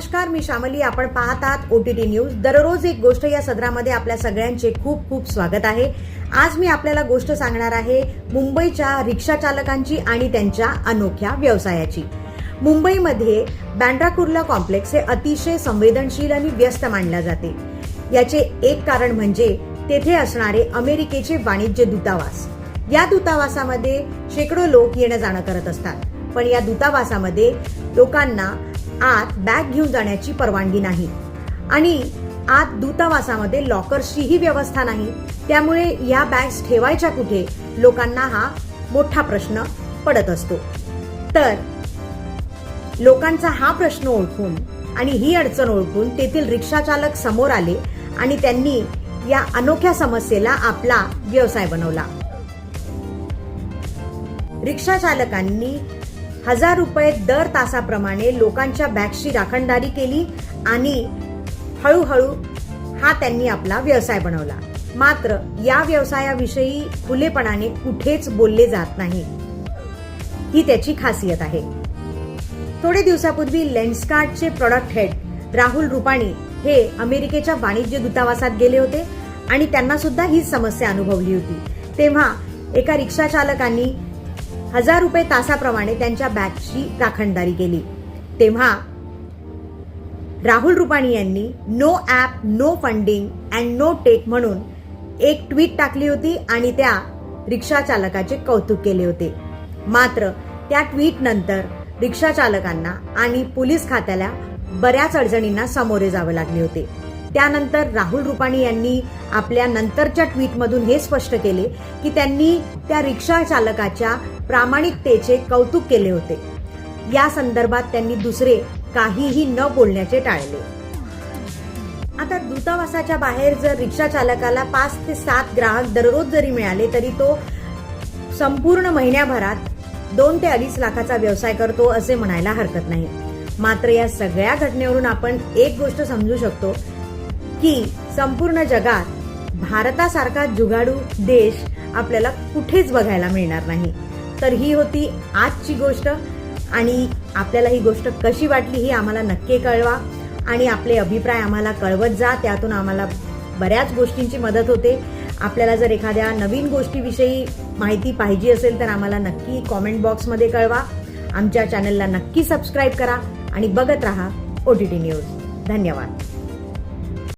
नमस्कार मी श्यामली आपण पाहत आहात टी न्यूज दररोज एक गोष्ट या सदरामध्ये आपल्या सगळ्यांचे खूप खूप स्वागत आहे. आज मी आपल्याला गोष्ट सांगणार आहे मुंबईच्या रिक्षा चालकांची आणि त्यांच्या अनोख्या व्यवसायाची. मुंबईमध्ये बँड्रा कुर्ला कॉम्प्लेक्स हे अतिशय संवेदनशील आणि व्यस्त मानले जाते. याचे एक कारण म्हणजे तेथे असणारे अमेरिकेचे वाणिज्य दूतावास. या दूतावासामध्ये शेकडो लोक येणं जाणं करत असतात. पण या दूतावासामध्ये लोकांना आत बॅग घेऊन जाण्याची परवानगी नाही. आणि आत दूतावासामध्ये लॉकर्सचीही व्यवस्था नाही. त्यामुळे या बॅग्स ठेवायच्या कुठे लोकांना हा मोठा प्रश्न पडत असतो. तर लोकांचा हा प्रश्न ओळखून आणि ही अडचण ओळखून तेथील रिक्षाचालक समोर आले आणि त्यांनी या अनोख्या समस्येला आपला व्यवसाय बनवला. रिक्षाचालकांनी हजार रुपये दर तासाप्रमाणे लोकांच्या बॅग्सची राखणदारी केली आणि हळूहळू हा त्यांनी आपला व्यवसाय बनवला. मात्र या व्यवसायाविषयी खुलेपणाने कुठेच बोलले जात नाही. ही त्याची खासियत आहे. थोडे दिवसापूर्वी लेन्सकार्टचे प्रॉडक्ट हेड राहुल रुपाणी हे अमेरिकेच्या वाणिज्य दूतावासात गेले होते आणि त्यांना सुद्धा हीच समस्या अनुभवली होती. तेव्हा एका रिक्षा चालकांनी हजार रुपये तासाप्रमाणे त्यांच्या बॅगची राखणदारी केली. तेव्हा राहुल रुपाणी यांनी no app no funding and no tech म्हणून एक ट्विट टाकली होती आणि त्या रिक्षा चालकाचे कौतुक केले होते. मात्र त्या ट्विट नंतर रिक्षा चालकांना आणि पोलीस खात्याला बऱ्याच अडचणींना सामोरे जावे लागले होते. त्यानंतर राहुल रुपाणी यांनी आपल्या नंतरच्या ट्विटमधून हे स्पष्ट केले की त्यांनी त्या रिक्षा चालकाच्या प्रामाणिकतेचे कौतुक केले होते. या संदर्भात त्यांनी दुसरे काहीही न बोलण्याचे टाळले. आता दूतावासाच्या बाहेर जर रिक्षा चालकाला पाच ते सात ग्राहक दररोज जरी मिळाले तरी तो संपूर्ण महिन्याभरात दोन ते अडीच लाखाचा व्यवसाय करतो असे म्हणायला हरकत नाही. मात्र या सगळ्या घटनेवरून आपण एक गोष्ट समजू शकतो की संपूर्ण जगात भारतासारखा जुगाडू देश आपल्याला कुठेच बघायला मिळणार नाही. तर ही होती आजची गोष्ट. आणि आपल्याला ही गोष्ट कशी वाटली ही आम्हाला नक्की कळवा. आणि आपले अभिप्राय आम्हाला कळवत जा त्यातून आम्हाला बऱ्याच गोष्टींची मदत होते. आपल्याला जर एखाद्या नवीन गोष्टीविषयी माहिती पाहिजे असेल तर आम्हाला नक्की कॉमेंट बॉक्समध्ये कळवा. आमच्या चॅनलला नक्की सबस्क्राईब करा आणि बघत राहा ओ टी टी न्यूज धन्यवाद.